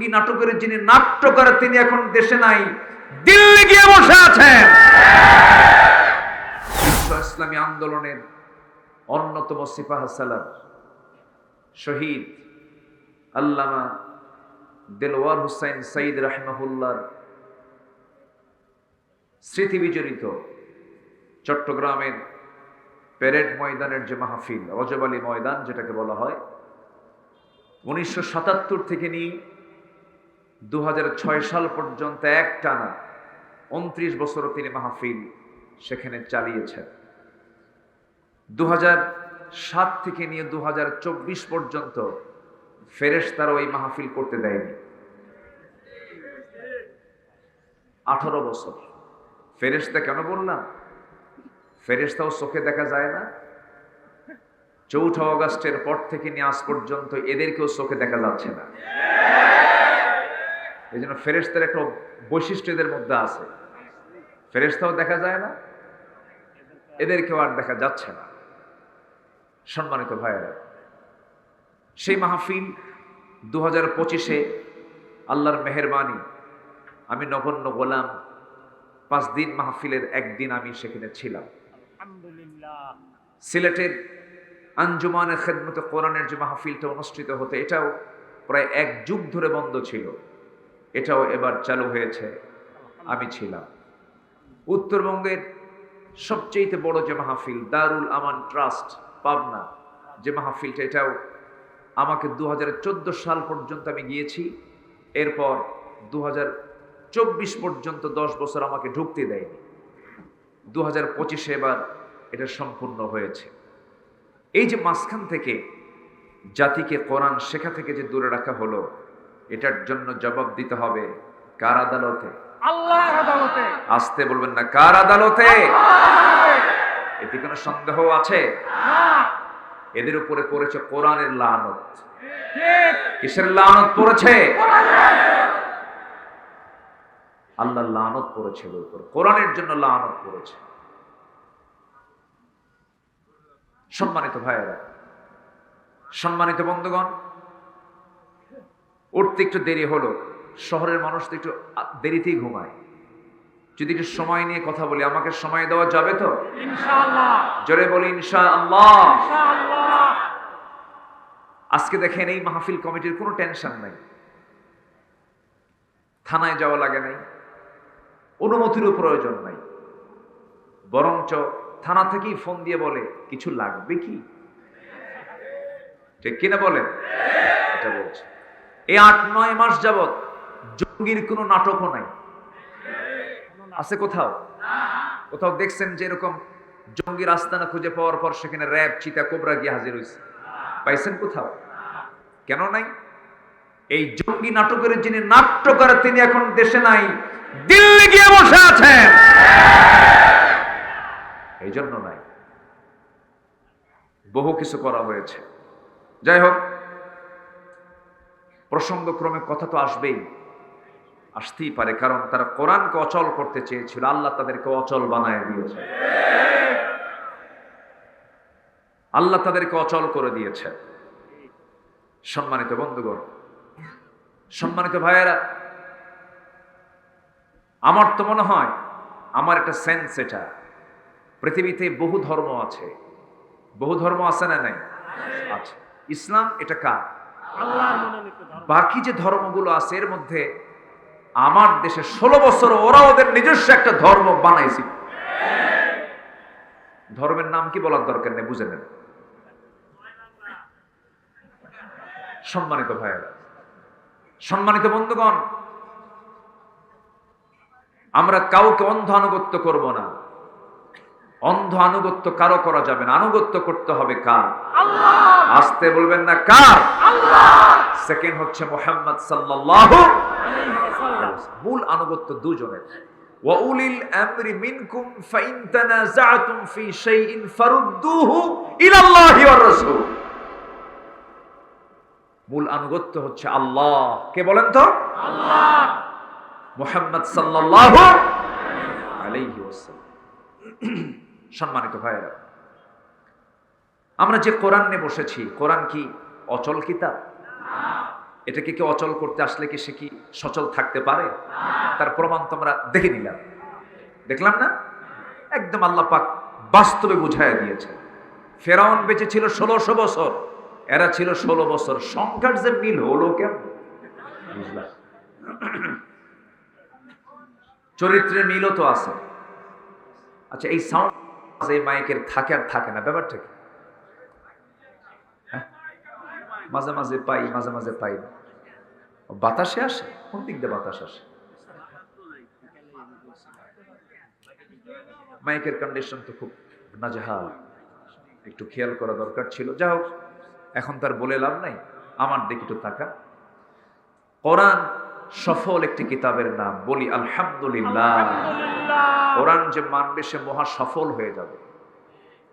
কি নাটকের যিনি নাট্যকার, তিনি এখন দেশে নাই, দিল্লি গিয়ে বসে আছেন। ইসলামী আন্দোলনের অন্যতম সিপাহ সালার শহীদ আল্লামা হুসাইন সাইদ রাহমাহুল্লার স্মৃতি বিজড়িত চট্টগ্রামের প্যারেড ময়দানের যে মাহফিল, রজব ময়দান যেটাকে বলা হয়, উনিশশো সাতাত্তর থেকে নিয়ে দু হাজার ছয় সাল পর্যন্ত এক টানা উনত্রিশ বছরও তিনি মাহফিল সেখানে চালিয়েছেন। দু সাত থেকে নিয়ে দু পর্যন্ত ফেরেশ তারা ওই মাহফিল করতে দেয়নি। আঠারো বছর। ফেরেশতা কেন বললাম? ফেরেশতাও চোখে দেখা যায় না। চৌঠা অগাস্টের পর থেকে নিয়ে আজ পর্যন্ত এদেরকেও চোখে দেখা যাচ্ছে না। এই জন্য ফেরেস্তার একটা বৈশিষ্ট্য এদের মধ্যে আছে। ফেরেস্তাও দেখা যায় না এদেরকেও আর দেখা যাচ্ছে না। সম্মানিত ভাইয়েরা সেই মাহফিল দু হাজার পঁচিশে আল্লাহর মেহরবানি আমি নগণ্য গোলাম পাঁচ দিন মাহফিলের একদিন আমি সেখানে ছিলাম। সিলেটের আঞ্জুমানের খেদমতে কোরআনের যে মাহফিলটা অনুষ্ঠিত হতো এটাও প্রায় এক যুগ ধরে বন্ধ ছিল। এটাও এবার চালু হয়েছে। আমি ছিলাম। উত্তরবঙ্গের সবচেয়ে বড় যে মাহফিল, দারুল আমান ট্রাস্ট, পাবনা, যে মাহফিলটা, এটাও আমাকে দু হাজার চোদ্দ সাল পর্যন্ত আমি গিয়েছি। এরপর দু চব্বিশ পর্যন্ত দশ বছর আমাকে ঢুকতে দেয়নি। দু হাজার পঁচিশে এবার এটা সম্পূর্ণ হয়েছে। এই যে মাঝখান থেকে জাতিকে কোরআন শেখা থেকে যে দূরে রাখা হলো এটার জন্য জবাব দিতে হবে কার আদালতে? আল্লাহর আদালতে। আসতে বলবেন না কার আদালতে? এতে কোনো সন্দেহ আছে? এদের উপরে পড়েছে কোরআনের লানত। কিসের লানত পড়েছে? আল্লাহ লানত পড়েছে ওর উপর। কোরআনের জন্য লানত পড়েছে। সম্মানিত ভাইয়েরা সম্মানিত বন্ধুগণ উঠতে একটু দেরি হলো শহরের মানুষ তো একটু দেরিতেই ঘুমায়। যদি একটু সময় নিয়ে কথা বলি আমাকে সময় দেওয়া যাবে তো? জোরে বলি ইনশা আল্লাহ ইনশাআল্লাহ। আজকে দেখেন এই মাহফিল কমিটির কোনো টেনশন নাই। থানায় যাওয়া লাগে নাই। অনুমতিরও প্রয়োজন নাই। বরঞ্চ থানা থেকেই ফোন দিয়ে বলে কিছু লাগবে কি? ঠিক কিনা বলেন? এটা বলছে। এই আট, নয় মাস যাবত জঙ্গির কোনো নাটকও নাই। আছে কোথাও? কোথাও দেখছেন যে এরকম জঙ্গির আস্তানা খুঁজে পাওয়ার পর সেখানে র্যাব, চিতা, কোবরা গিয়ে হাজির হয়েছে পাইছেন কোথাও? কেন নাই? এই জঙ্গি নাটকের যিনি নাট্যকার, তিনি এখন দেশে নাই, দিল্লি গিয়ে বসে আছেন। এই জন্য নাই। বহু কিছু করা হয়েছে। যাই হোক প্রসঙ্গক্রমে কথা তো আসবেই। আসতেই পারে, কারণ তারা কোরআনকে অচল করতে চেয়েছিল, আল্লাহ তাদেরকে অচল বানায় দিয়েছে। আল্লাহ তাদেরকে অচল করে দিয়েছে। সম্মানিত বন্ধুগণ, সম্মানিত ভাইয়েরা, আমার তো মনে হয়, আমার একটা সেন্স এটা। পৃথিবীতে বহু ধর্ম আছে। বহু ধর্ম আছে না নাই? আছে। ইসলাম এটা কার? বাকি যে ধর্মগুলো আছে, এর মধ্যে আমার দেশে ষোলো বছর ওরা ওদের নিজস্ব একটা ধর্ম বানাইছি ধর্মের নাম কি বলার দরকার নেই, বুঝে নেন। সম্মানিত ভাইয়েরা, সম্মানিত বন্ধুগণ, আমরা কাউকে অন্ধ আনুগত্য করব না। অন্ধ আনুগত্য কারও করা যাবে না। আনুগত্য করতে হবে কার? আসতে বলবেন না কার? সেকেন্ড হচ্ছে মোহাম্মদ ওয়াসাল্লাম। মূল আনুগত্য দুজনের। শাইইন ফারুদ্দুহু ইলাল্লাহি ওয়ার রাসূল। মূল আনুগত্য হচ্ছে আল্লাহ। কে বলেন তো? আল্লাহ। মুহাম্মদ সাল্লাল্লাহু আলাইহি ওয়াসাল্লাম। সম্মানিত ভাইরা আমরা যে কোরআন নিয়ে বসেছি, কোরআন কি অচল কিতাব? এটাকে কি অচল করতে আসলে কি সে কি সচল থাকতে পারে? তার প্রমাণ তোমরা দেখে নিলাম। দেখলাম না? একদম আল্লাহ পাক বাস্তবে বুঝাইয়া দিয়েছে। ফেরাউন বেঁচে ছিল ষোলোশো বছর, এরা ছিল ষোলো বছর। সংখ্যার যে মিল হলো কেমন? বুঝলাম। চরিত্রের মিলও তো আছে। আচ্ছা এই সাউন্ড এই মাইকের থাকে আর থাকে না, ব্যাপারটা কি? হ্যাঁ? মাঝে মাঝে পাই, মাঝে মাঝে পাই বাতাসে আসে, কোন দিক দিয়ে বাতাস আসে? মাইকের কন্ডিশন তো খুব নাজেহাল। একটু খেয়াল করা দরকার ছিল। যা হোক, এখন তার বলে লাভ নাই। আমার দিকে একটু তাকা কোরআন সফল একটি কিতাবের নাম বলি আলহামদুলিল্লাহ। কোরআন যে মানবে সে মহা সফল হয়ে যাবে।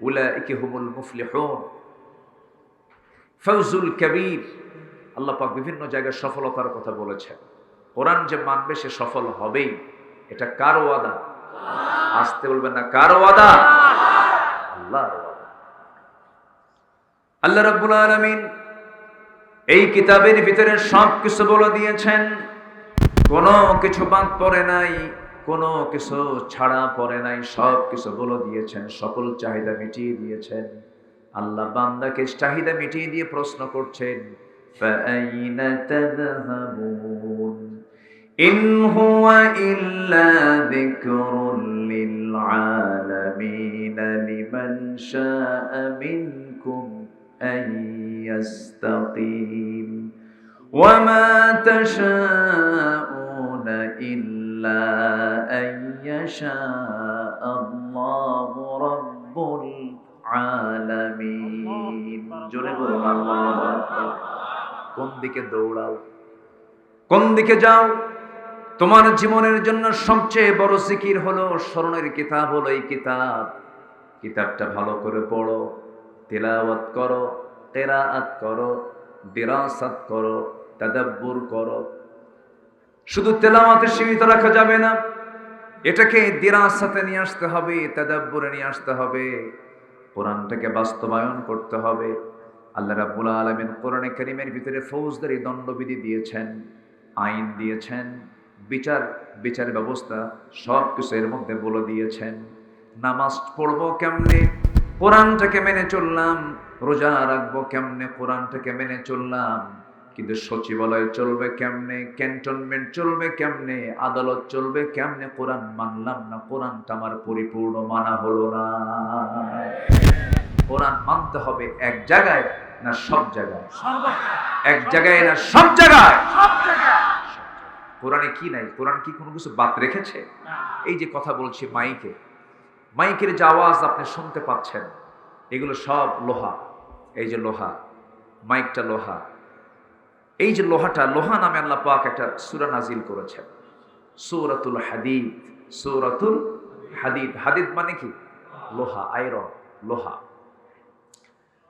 উলাইকে হুমুল মুফলিহুন। ফৌজুল কবির। আল্লাহ পাক বিভিন্ন জায়গায় সফলতার কথা বলেছেন। কোরআন যে মানবে সে সফল হবেই। এটা কার ওয়াদা? আসতে বলবেন না কার ওয়াদা? আল্লাহর ওয়াদা। আল্লাহ রাব্বুল আলামিন এই কিতাবের ভিতরে সব কিছু বলে দিয়েছেন। কোনো কিছু বাদ পড়ে নাই, কোনো কিছু ছাড়া পড়ে নাই, সব কিছু বলে দিয়েছেন, সকল চাহিদা মিটিয়ে দিয়েছেন। আল্লাহ বান্দাকে চাহিদা মিটিয়ে দিয়ে প্রশ্ন করছেন ইন হুয়া ইল্লা মিনকুম إلا أن يشاء الله رب العالمين জোরে বলুন আল্লাহু আকবার। কোন দিকে দৌড়াও কোন দিকে যাও তোমার জীবনের জন্য সবচেয়ে বড় জিকির হলো স্মরণের কিতাব হলো এই কিতাব কিতাবটা ভালো করে পড়ো তেলাওয়াত করো তেরাআত করো দিরাসাত করো তাদাব্বুর করো শুধু তেলাওয়াতে সীমিত রাখা যাবে না, এটাকে দিরাসাতে নিয়ে আসতে হবে, তাদাব্বুরে নিয়ে আসতে হবে, কোরআনটাকে বাস্তবায়ন করতে হবে। আল্লাহ রাব্বুল আলামিন কোরআনে কারীমের ভিতরে ফৌজদারি দণ্ডবিধি দিয়েছেন, আইন দিয়েছেন, বিচার বিচার ব্যবস্থা সব কিছু এর মধ্যে বলে দিয়েছেন। নামাজ পড়ব কেমনে? কোরআনটাকে মেনে চললাম, রোজা রাখব কেমনে? কোরআনটাকে মেনে চললাম। কিন্তু সচিবালয় চলবে কেমনে, ক্যান্টনমেন্ট চলবে কেমনে, আদালত চলবে কেমনে, কোরআন মানলাম না, কোরআনটা আমার পরিপূর্ণ মানা হলো না। কোরআন মানতে হবে এক জায়গায় না সব জায়গায়? এক জায়গায় না সব জায়গায়? কোরআনে কি নাই? কোরআন কি কোনো কিছু বাদ রেখেছে? এই যে কথা বলছি মাইকে, মাইকের যে আওয়াজ আপনি শুনতে পাচ্ছেন, এগুলো সব লোহা, এই যে লোহা, মাইকটা লোহা। এই যে লোহাটা লোহা নামে আল্লাহ পাক একটা সুরা নাজিল করেছেন সূরাতুল হাদিদ সূরাতুল হাদিদ হাদিদ মানে কি লোহা আয়রন লোহা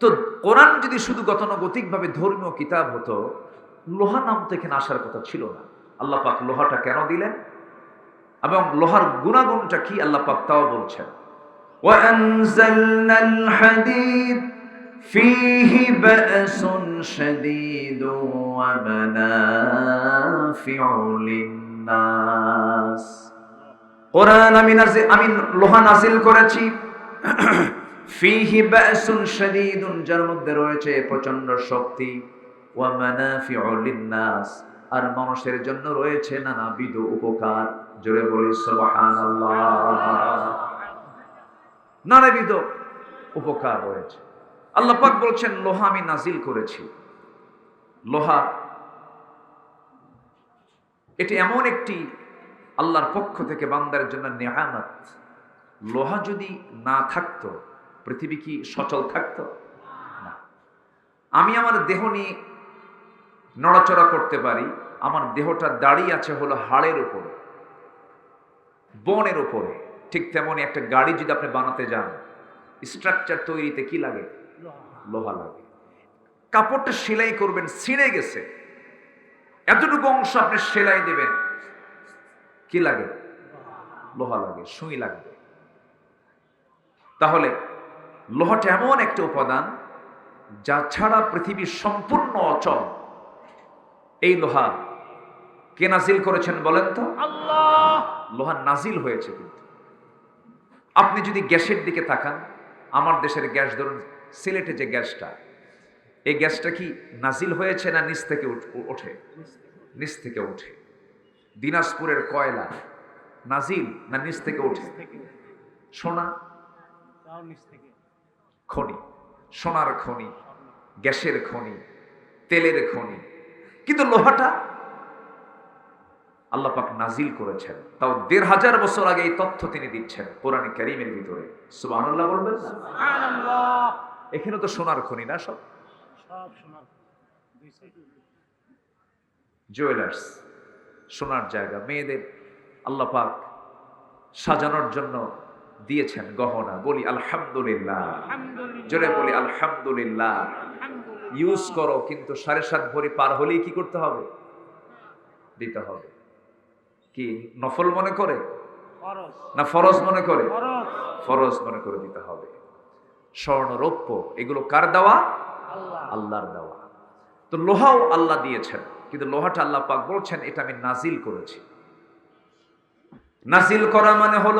তো কোরআন যদি শুধু গতানুগতিকভাবে ধর্মীয় কিতাব হতো লোহা নাম তো এখানে আসার কথা ছিল না আল্লাহ পাক লোহাটা কেন দিলেন এবং লোহার গুণাগুণটা কি আল্লাহ পাক তাও বলছেন وأنزلنا الحديد فيه بأس شديد ومنافع للناس কোরআন আমি নাজি- আমি লোহা নাজিল করেছি ফিহি বাসুন শাদীদুন যার মধ্যে রয়েছে প্রচন্ড শক্তি ওয়া মানাফিউ লিন্নাস আর মানুষের জন্য রয়েছে নানাবিধ উপকার জোরে বলি সুবহানাল্লাহ নানাবিধ উপকার রয়েছে আল্লাহ পাক বলছেন, লোহা আমি নাজিল করেছি। লোহা এটি এমন একটি আল্লাহর পক্ষ থেকে বান্দার জন্য নেহামত লোহা যদি না থাকতো, পৃথিবী কি সচল থাকতো? আমি আমার দেহ নিয়ে নড়াচড়া করতে পারি, আমার দেহটা দাঁড়িয়ে আছে হলো হাড়ের উপরে, বনের উপরে। ঠিক তেমনই একটা গাড়ি যদি আপনি বানাতে যান স্ট্রাকচার তৈরিতে কি লাগে? লোহা লাগে। কাপড়টা সেলাই করবেন ছিঁড়ে গেছে। এতটুকু অংশ আপনি সেলাই দেবেন। কি লাগে? লোহা লাগে সুই লাগবে। তাহলে লোহাটা এমন একটা উপাদান যা ছাড়া পৃথিবী সম্পূর্ণ অচল। এই লোহা কে নাজিল করেছেন বলেন তো? আল্লাহ! লোহা নাজিল হয়েছে কিন্তু। আপনি যদি গ্যাসের দিকে তাকান আমার দেশের গ্যাস ধরুন সিলেটে যে গ্যাসটা, এই গ্যাসটা কি নাজিল হয়েছে না নিচ থেকে ওঠে? নিচ থেকে ওঠে দিনাজপুরের কয়লা নাজিল না নিচ থেকে ওঠে সোনা? খনি। সোনার খনি, গ্যাসের খনি, তেলের খনি। কিন্তু লোহাটা আল্লাপাক নাজিল করেছেন। তাও দেড় হাজার বছর আগে এই তথ্য তিনি দিচ্ছেন কোরআন কারিমের ভিতরে। সুবহানাল্লাহ বলবেন না? এখানে তো সোনার খনি না সব? জুয়েলার্স সোনার জায়গা। মেয়েদের আল্লাহ পাক সাজানোর জন্য দিয়েছেন গহনা। বলি আলহামদুলিল্লাহ। জোরে বলি আলহামদুলিল্লাহ। ইউজ করো কিন্তু সাড়ে সাত ভরি পার হলেই কি করতে হবে? দিতে হবে। কি নফল মনে করে? না ফরজ মনে করে? ফরজ মনে করে দিতে হবে। স্বর্ণ রৌপ্য এগুলো কার দেওয়া? আল্লাহ আল্লাহর দেওয়া। তো লোহাও আল্লাহ দিয়েছেন কিন্তু লোহাটা আল্লাহ পাক বলছেন এটা আমি নাজিল করেছি। নাজিল করা মানে হলো